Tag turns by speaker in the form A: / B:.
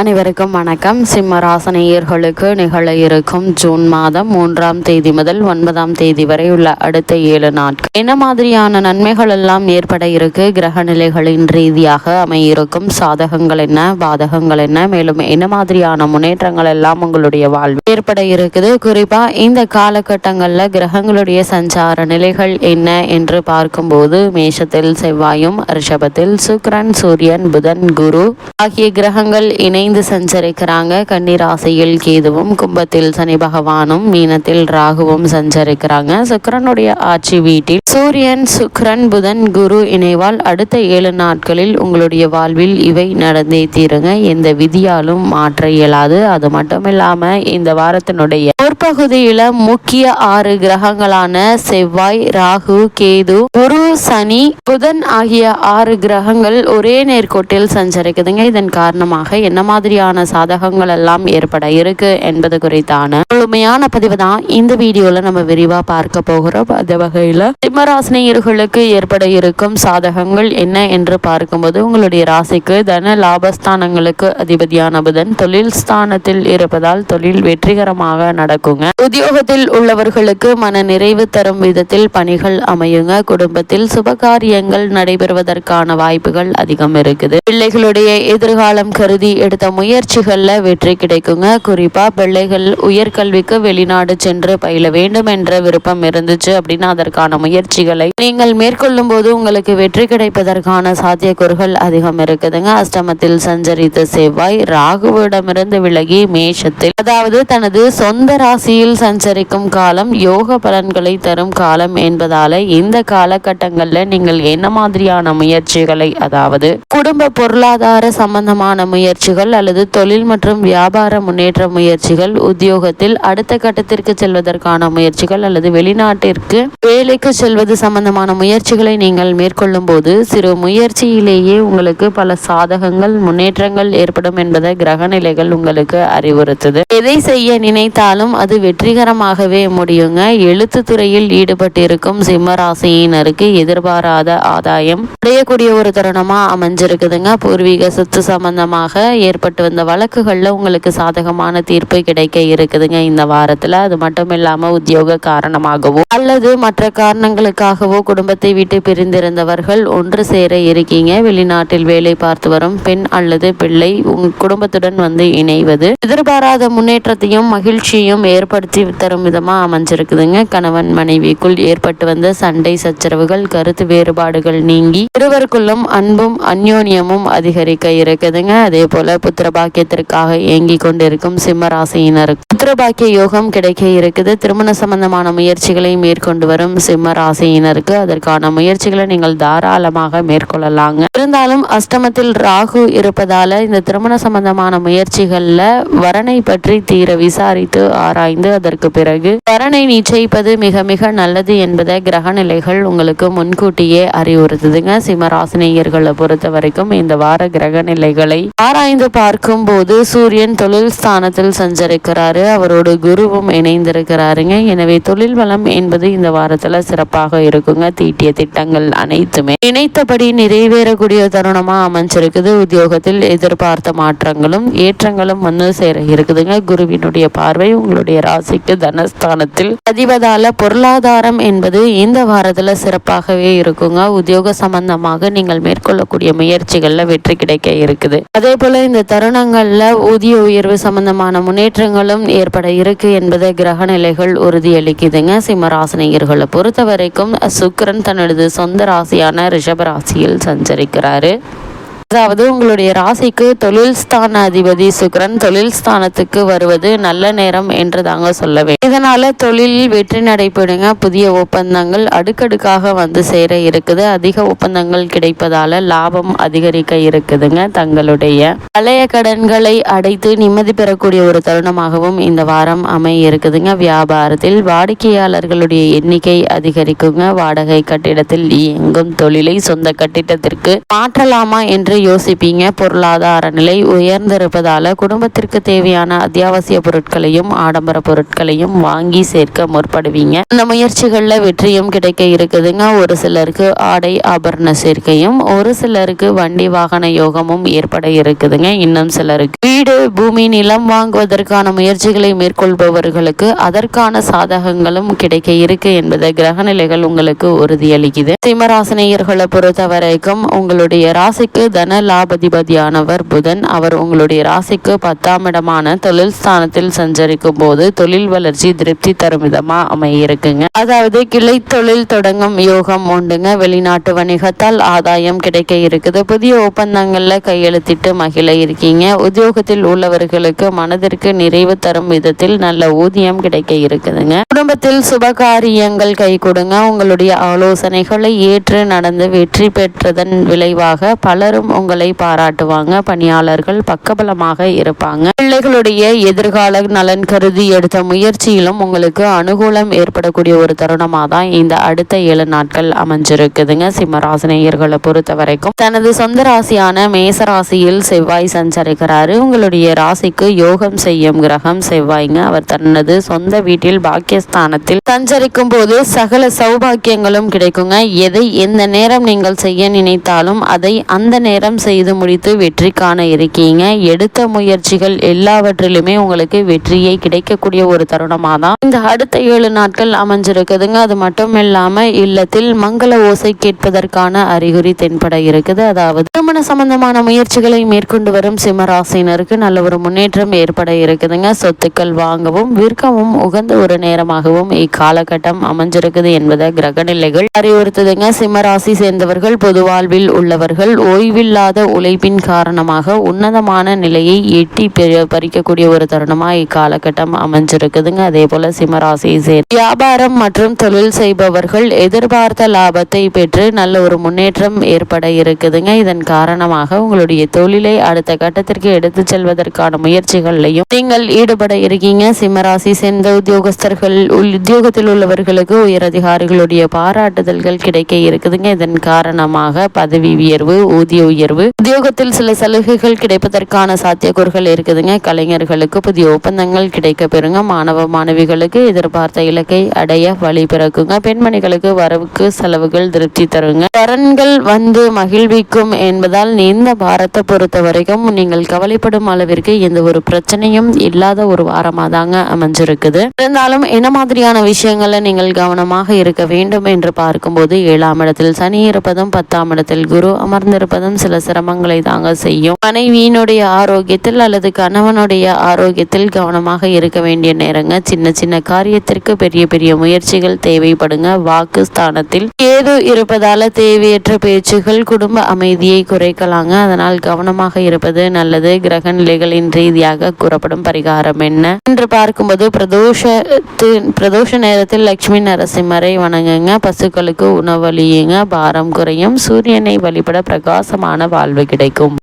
A: அனைவருக்கும் வணக்கம். சிம்ம ராசனையர்களுக்கு நிகழ இருக்கும் ஜூன் மாதம் மூன்றாம் தேதி முதல் ஒன்பதாம் தேதி வரை உள்ள அடுத்த ஏழு நாட்கள். என்ன மாதிரியான நன்மைகள் எல்லாம் ஏற்பட இருக்கு? கிரக நிலைகளின் ரீதியாக அமையிருக்கும் சாதகங்கள் என்ன? பாதகங்கள் என்ன? மேலும் என்ன மாதிரியான முன்னேற்றங்கள் எல்லாம் உங்களுடைய வாழ்வில் ஏற்பட இருக்குது? குறிப்பா இந்த காலகட்டங்களில் கிரகங்களுடைய சஞ்சார நிலைகள் என்ன என்று பார்க்கும்போது மேஷத்தில் செவ்வாயும் ரிஷபத்தில் சுக்ரன் சூரியன் புதன் குரு ஆகிய கிரகங்கள் இணை இணைந்து சஞ்சரிக்கிறாங்க. கன்னிராசியில் கேதுவும் கும்பத்தில் சனி பகவானும் மீனத்தில் ராகுவும் சஞ்சரிக்கிறாங்க. சுக்கிரனுடைய ஆட்சி வீட்டில் சூரியன் சுக்கிரன் புதன் குரு இணைவால் அடுத்த ஏழு நாட்களில் உங்களுடைய வாழ்வில் இவை நடந்தே தீருங்க. எந்த விதியாலும் மாற்ற இயலாது. அது மட்டும் இல்லாம இந்த வாரத்தினுடைய முற்பகுதியில முக்கிய ஆறு கிரகங்களான செவ்வாய் ராகு கேது குரு சனி புதன் ஆகிய ஆறு கிரகங்கள் ஒரே நேர்கோட்டில் சஞ்சரிக்குதுங்க. இதன் காரணமாக என்ன மாதிரியான சாதகங்கள் எல்லாம் ஏற்பட இருக்கு என்பது குறித்தான முழுமையான பதிவு தான் இந்த வீடியோல நம்ம விரிவா பார்க்க போகிறோம். அந்த வகையில சிம்மராசினியர்களுக்கு ஏற்பட இருக்கும் சாதகங்கள் என்ன என்று பார்க்கும்போது உங்களுடைய ராசிக்கு தன லாபஸ்தானங்களுக்கு அதிபதியான புதன் தொழில் ஸ்தானத்தில் இருப்பதால் தொழில் வெற்றிகரமாக நடக்குங்க. உத்தியோகத்தில் உள்ளவர்களுக்கு மன நிறைவு தரும் விதத்தில் பணிகள் அமையுங்க. குடும்பத்தில் சுபகாரியங்கள் நடைபெறுவதற்கான வாய்ப்புகள் அதிகம் இருக்குது. பிள்ளைகளுடைய எதிர்காலம் கருதி எடுத்த முயற்சிகளில் வெற்றி கிடைக்குங்க. குறிப்பா பிள்ளைகள் உயர்கல்விக்கு வெளிநாடு சென்று பயில வேண்டும் என்ற விருப்பம் இருந்துச்சு அப்படின்னா அதற்கான முயற்சிகளை நீங்கள் மேற்கொள்ளும் போது உங்களுக்கு வெற்றி கிடைப்பதற்கான சாத்தியக்கூறுகள் அதிகம் இருக்குதுங்க. அஷ்டமத்தில் சஞ்சரித்த செவ்வாய் ராகுவிடமிருந்து விலகி மேஷத்தில் அதாவது தனது சொந்த ராசியில் சஞ்சரிக்கும் காலம் யோக பலன்களை தரும் காலம் என்பதால இந்த காலகட்டங்களில் நீங்கள் என்ன மாதிரியான முயற்சிகளை அதாவது குடும்ப பொருளாதார சம்பந்தமான முயற்சிகள் அல்லது தொழில் மற்றும் வியாபார முன்னேற்ற முயற்சிகள் உத்தியோகத்தில் அடுத்த கட்டத்திற்கு செல்வதற்கான முயற்சிகள் அல்லது வெளிநாட்டிற்கு வேலைக்கு செல்வது சம்பந்தமான முயற்சிகளை நீங்கள் மேற்கொள்ளும் போது சிறு முயற்சியிலேயே உங்களுக்கு பல சாதகங்கள் முன்னேற்றங்கள் ஏற்படும் என்பதை கிரக நிலைகள் உங்களுக்கு அறிவுறுத்துது. எதை செய்ய நினைத்தாலும் அது வெற்றிகரமாகவே முடியுங்க. எழுத்து துறையில் ஈடுபட்டிருக்கும் சிம்ம ராசியினருக்கு எதிர்பாராத ஆதாயம். அடையக்கூடிய ஒரு தருணமா அமைஞ்சிருக்குதுங்க. பூர்வீக சொத்து சம்பந்தமாக ஏற்பட்டு வந்த வழக்குகளில் உங்களுக்கு சாதகமான தீர்ப்பு கிடைக்க இருக்குதுங்க இந்த வாரத்தில். அது மட்டும் இல்லாமல் உத்தியோக காரணமாகவோ அல்லது மற்ற காரணங்களுக்காகவோ குடும்பத்தை விட்டு பிரிந்திருந்தவர்கள் ஒன்று சேர இருக்கீங்க. வெளிநாட்டில் வேலை பார்த்து வரும் பெண் அல்லது பிள்ளை உங்க குடும்பத்துடன் வந்து இணைவது எதிர்பாராத முன்னேற்றத்தையும் மகிழ்ச்சியும் ஏற்படுத்தி தரும் விதமா அமைஞ்சிருக்குதுங்க. கணவன் மனைவிக்குள் ஏற்பட்டு வந்த சண்டை சச்சரவுகள் கருத்து வேறுபாடுகள் நீங்கி இருவருக்குள்ளும் அன்பும் அந்யோன்யமும் அதிகரிக்க இருக்குதுங்க. அதே போல புத்திர பாக்கியத்திற்காக ஏங்கி கொண்டிருக்கும் சிம்ம ராசியினருக்கு புத்திர பாக்கிய யோகம் கிடைக்க இருக்குது. திருமண சம்பந்தமான முயற்சிகளை மேற்கொண்டு வரும் சிம்ம ராசியினருக்கு அதற்கான முயற்சிகளை நீங்கள் தாராளமாக மேற்கொள்ளலாங்க. இருந்தாலும் அஷ்டமத்தில் ராகு இருப்பதால இந்த திருமண சம்பந்தமான முயற்சிகள்ல வரனை பற்றி தீர விசாரித்து ஆராய்ந்து அதற்கு பிறகு வரனை நிச்சயிப்பது மிக மிக நல்லது என்பதை கிரக நிலைகள் உங்களுக்கு முன்கூட்டியே அறிவுறுத்துதுங்க. சிம்மராசினியர்களை பொறுத்த வரைக்கும் இந்த வார கிரக நிலைகளை ஆராய்ந்து பார்க்கும்போது சூரியன் தொழில் ஸ்தானத்தில் சஞ்சரிக்கிறாரு. அவரோட குருவும் இணைந்திருக்கிறாருங்க. எனவே தொழில் வளம் என்பது இந்த வாரத்துல சிறப்பாக இருக்குங்க. தீட்டிய திட்டங்கள் அனைத்துமே. நினைத்தபடி நிறைவேறக்கூடிய தருணமா அமைஞ்சிருக்குது. உத்தியோகத்தில் எதிர்பார்த்த மாற்றங்களும் ஏற்றங்களும் வந்து சேர இருக்குதுங்க. குருவினுடைய பார்வை உங்களுடைய ராசிக்கு தனஸ்தானத்தில். பதிவதால பொருளாதாரம் என்பது இந்த வாரத்துல சிறப்பாகவே இருக்குங்க. உத்தியோக சம்பந்தமாக நீங்கள் மேற்கொள்ளக்கூடிய முயற்சிகள்ல வெற்றி கிடைக்க இருக்குது. அதே போல இந்த தருணங்களில் ஊதிய உயர்வு சம்பந்தமான முன்னேற்றங்களும் ஏற்பட இருக்கு என்பதை கிரக நிலைகள் உறுதியளிக்குதுங்க. சிம்மராசினியர்களை பொறுத்த வரைக்கும் தனது சொந்த ராசியான ரிஷப ராசியில் சஞ்சரிக்கிறாரு. அதாவது உங்களுடைய ராசிக்கு தொழில் ஸ்தான அதிபதி சுக்ரன் தொழில் ஸ்தானத்துக்கு வருவது நல்ல நேரம் என்று தாங்க சொல்லவே இதனால தொழிலில் வெற்றி நடைபெறுங்க. புதிய ஒப்பந்தங்கள் அடுக்கடுக்காக வந்து சேர இருக்குது. அதிக ஒப்பந்தங்கள் கிடைப்பதால லாபம் அதிகரிக்க இருக்குதுங்க தங்களுடைய. பழைய கடன்களை அடைத்து நிம்மதி பெறக்கூடிய ஒரு தருணமாகவும் இந்த வாரம் அமைய இருக்குதுங்க. வியாபாரத்தில் வாடிக்கையாளர்களுடைய எண்ணிக்கை அதிகரிக்குங்க. வாடகை கட்டிடத்தில் இயங்கும் தொழிலை சொந்த கட்டிடத்திற்கு மாற்றலாமா என்று யோசிப்பீங்க. பொருளாதார நிலை உயர்ந்திருப்பதால குடும்பத்திற்கு தேவையான அத்தியாவசிய பொருட்களையும் ஆடம்பர பொருட்களையும் வாங்கி சேர்க்க முற்படுவீங்க. இந்த முயற்சிகளில் வெற்றியும் கிடைக்க இருக்குதுங்க. ஒரு சிலருக்கு ஆடை ஆபரண சேர்க்கையும் ஒரு சிலருக்கு வண்டி வாகன யோகமும் ஏற்பட இருக்குதுங்க. இன்னும் சிலருக்கு வீடு பூமி நிலம் வாங்குவதற்கான முயற்சிகளை மேற்கொள்பவர்களுக்கு அதற்கான சாதகங்களும் கிடைக்க இருக்கு என்பதை கிரகநிலைகள் உங்களுக்கு உறுதியளிக்குது. சிம்மராசினியர்களை பொறுத்த வரைக்கும் உங்களுடைய ராசிக்கு தன லாபதிபதியானவர் புதன். அவர் உங்களுடைய ராசிக்கு பத்தாம் இடமான தொழில் ஸ்தானத்தில் சஞ்சரிக்கும் போது தொழில் வளர்ச்சி திருப்தி தரும் விதமா அமையிருக்குங்க அதாவது கிளை தொழில் தொடங்கும் யோகம் உண்டுங்க. வெளிநாட்டு வணிகத்தால் ஆதாயம் கிடைக்க இருக்குது. புதிய ஒப்பந்தங்கள்ல கையெழுத்திட்டு மகிழ இருக்கீங்க. உத்தியோகத்தில் உள்ளவர்களுக்கு மனதிற்கு நிறைவு தரும் விதத்தில் நல்ல ஊதியம் கிடைக்க இருக்குதுங்க. குடும்பத்தில் சுபகாரியங்கள் கை கொடுங்க. உங்களுடைய ஆலோசனைகளை ஏற்று நடந்து வெற்றி பெற்றதன் விளைவாக பலரும் உங்களை பாராட்டுவாங்க. பணியாளர்கள் பக்கபலமாக இருப்பாங்க. பிள்ளைகளுடைய எதிர்கால நலன் கருதி எடுத்த முயற்சியிலும் உங்களுக்கு அனுகூலம் ஏற்படக்கூடிய ஒரு தருணமாக தான் இந்த அடுத்த ஏழு நாட்கள் அமைஞ்சிருக்குதுங்க. சிம்மராசினியர்களை பொறுத்த வரைக்கும் தனது சொந்த ராசியான மேச ராசியில் செவ்வாய் சஞ்சரிக்கிறாரு. உங்களுடைய ராசிக்கு யோகம் செய்யும் கிரகம் செவ்வாய்ங்க. அவர் தனது சொந்த வீட்டில் பாக்கியஸ்தானத்தில் சஞ்சரிக்கும் போது சகல சௌபாக்கியங்களும் கிடைக்குங்க. எதை எந்த நேரம் நீங்கள் செய்ய நினைத்தாலும் அதை அந்த நேரம் செய்து முடித்து வெற்றி காண இருக்கீங்க. எடுத்த முயற்சிகள் எல்லாவற்றிலுமே உங்களுக்கு வெற்றியை கிடைக்கக்கூடிய ஒரு தருணமாக தான் இந்த அடுத்த ஏழு நாட்கள் அமைஞ்சிருக்குதுங்க. அது மட்டும் இல்லாம இல்லத்தில் மங்கள ஓசை கேட்பதற்கான அறிகுறி தென்பட இருக்குது. அதாவது திருமண சம்பந்தமான முயற்சிகளை மேற்கொண்டு வரும் சிம்மராசினருக்கு நல்ல ஒரு முன்னேற்றம் ஏற்பட இருக்குதுங்க. சொத்துக்கள் வாங்கவும் விற்கவும் உகந்த ஒரு நேரமாகவும் இக்காலகட்டம் அமைஞ்சிருக்குது என்பதை கிரகநிலைகள் அறிவுறுத்துதுங்க. சிம்மராசி சேர்ந்தவர்கள் பொது வாழ்வில் உள்ளவர்கள் ஓய்வில்லாத உழைப்பின் காரணமாக உன்னதமான நிலையை எட்டி பறிக்கக்கூடிய ஒரு தருணமா இக்காலகட்டம் அமைஞ்சிருக்குதுங்க. அதே போல சிம்மராசியை சேர் வியாபாரம் மற்றும் தொழில் செய்பவர்கள் எதிர்பார்த்த லாபத்தை பெற்று நல்ல ஒரு முன்னேற்றம் ஏற்பட இருக்குதுங்க. இதன் காரணமாக உங்களுடைய தொழிலை அடுத்த கட்டத்திற்கு எடுத்து செல்வதற்கான முயற்சிகள்லையும் நீங்கள் ஈடுபட இருக்கீங்க. சிம்மராசி சேர்ந்த உத்தியோகஸ்தர்கள் உத்தியோகத்தில் உள்ளவர்களுக்கு உயர் அதிகாரிகளுடைய பாராட்டுதல்கள் கிடைக்க இருக்குதுங்க. இதன் காரணமாக பதவி உயர்வு ஊதிய உயர்வு உத்தியோகத்தில் சில சலுகைகள் கிடைப்பதற்கான சாத்தியக்கூறுகள் இருக்குதுங்க. கலைஞர்களுக்கு புதிய ஒப்பந்தங்கள் கிடைக்க பெறுங்க மாணவ மாணவிகளுக்கு எதிர்பார்த்த இலக்கை அடைய வழி பிறக்குங்க. பெண்மணிகளுக்கு வரவுக்கு செலவுகள் திருப்தி தருங்க. வரன்கள் வந்து மகிழ்விக்கும் என்பதால் இந்த பாரத்தை பொறுத்த வரைக்கும் நீங்கள் கவலைப்படும் அளவிற்கு எந்த ஒரு பிரச்சனையும் இல்லாத ஒரு வாரமாக தாங்க அமைஞ்சிருக்குது. இருந்தாலும் என்ன மாதிரியான விஷயங்களை நீங்கள் கவனமாக இருக்க வேண்டும் என்று பார்க்கும்போது ஏழாம் இடத்தில் சனி இருப்பதும் பத்தாம் இடத்தில் குரு அமர்ந்திருப்பதும் சில சிரமங்களை தாங்க செய்யும். மனைவியினுடைய ஆரோக்கியத்தில் அல்லது கணவனுடைய ஆரோக்கியத்தில் கவனமாக இருக்க வேண்டிய நேரங்க. சின்ன சின்ன காரியத்திற்கு பெரிய பெரிய முயற்சிகள் தேவைப்படுங்க. வாக்கு ஸ்தானத்தில் ஏதோ இருப்பதால தேவையற்ற பேச்சுகள் குடும்ப அமைதியை குறைக்கலாங்க. அதனால் கவனமாக இருப்பது நல்லது. கிரக நிலைகளின் ரீதியாக கூறப்படும் பரிகாரம் என்ன? என்று பார்க்கும்போது பிரதோஷத்து பிரதோஷ நேரத்தில் லட்சுமி நரசிம்மரை வணங்குங்க. பசுக்களுக்கு உணவளியுங்க. பாரம் குறையும். சூரியனை வழிபட பிரகாசமான வாழ்வு கிடைக்கும்.